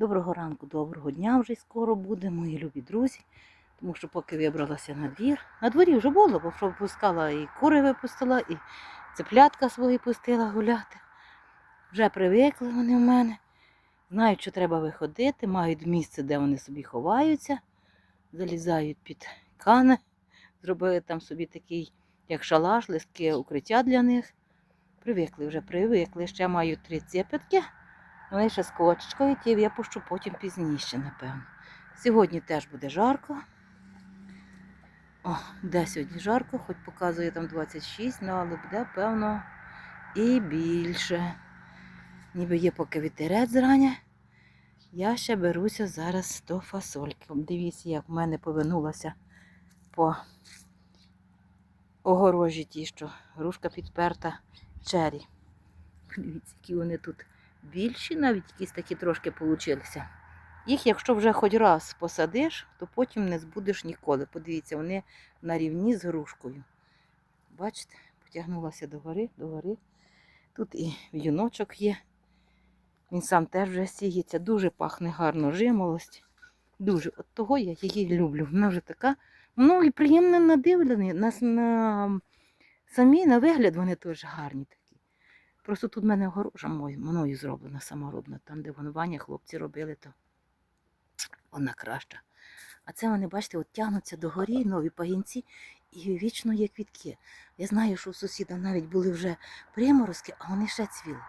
Доброго ранку, доброго дня вже скоро буде, мої любі друзі. Тому що поки вибралася на двір. На дворі вже було, бо що і кури випустила, і цеплятка свої пустила гуляти. Вже привикли вони в мене. Знають, що треба виходити, мають місце, де вони собі ховаються, залізають під кани, зробили там собі такий, як шалаш, листки укриття для них. Привикли вже, привикли. Ще мають три цепятки. Ще з кочечкою, ті я пущу потім пізніше, напевно. Сьогодні теж буде жарко. О, де сьогодні жарко, хоч показує там 26, ну але буде, певно, і більше. Ніби є поки вітерець зрання. Я ще беруся зараз до фасольки. Дивіться, як в мене повинулася по огорожі ті, що грушка підперта чері. Дивіться, які вони тут більші, навіть якісь такі трошки получилися. Їх, якщо вже хоч раз посадиш, то потім не збудеш ніколи. Подивіться, вони на рівні з грушкою. Бачите, потягнулася догори, догори. Тут і в'юночок є. Він сам теж вже сіється, дуже пахне гарно жимолость. Дуже. От того я її люблю. Вона вже така, ну і приємно надивлені. Нас на самі на вигляд вони теж гарні. Просто тут в мене огорожа мною зроблена саморобна. Там, де вон Ваня хлопці робили, то вона краща. А це вони, бачите, от тягнуться до горі, нові пагінці, і вічно є квітки. Я знаю, що у сусіда навіть були вже приморозки, а вони ще цвіли.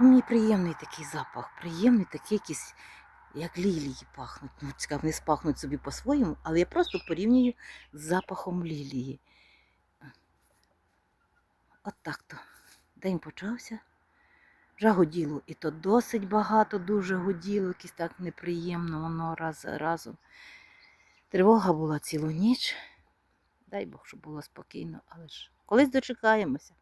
Ну, мені приємний такий запах, приємний такий якийсь, як лілії пахнуть. Ну, цікаво, вони спахнуть собі по-своєму, але я просто порівнюю з запахом лілії. От так то. День почався. Вже гуділо, і то досить багато, дуже гуділо, якось так неприємно воно раз за разом. Тривога була цілу ніч. Дай Бог, щоб було спокійно, але ж колись дочекаємося.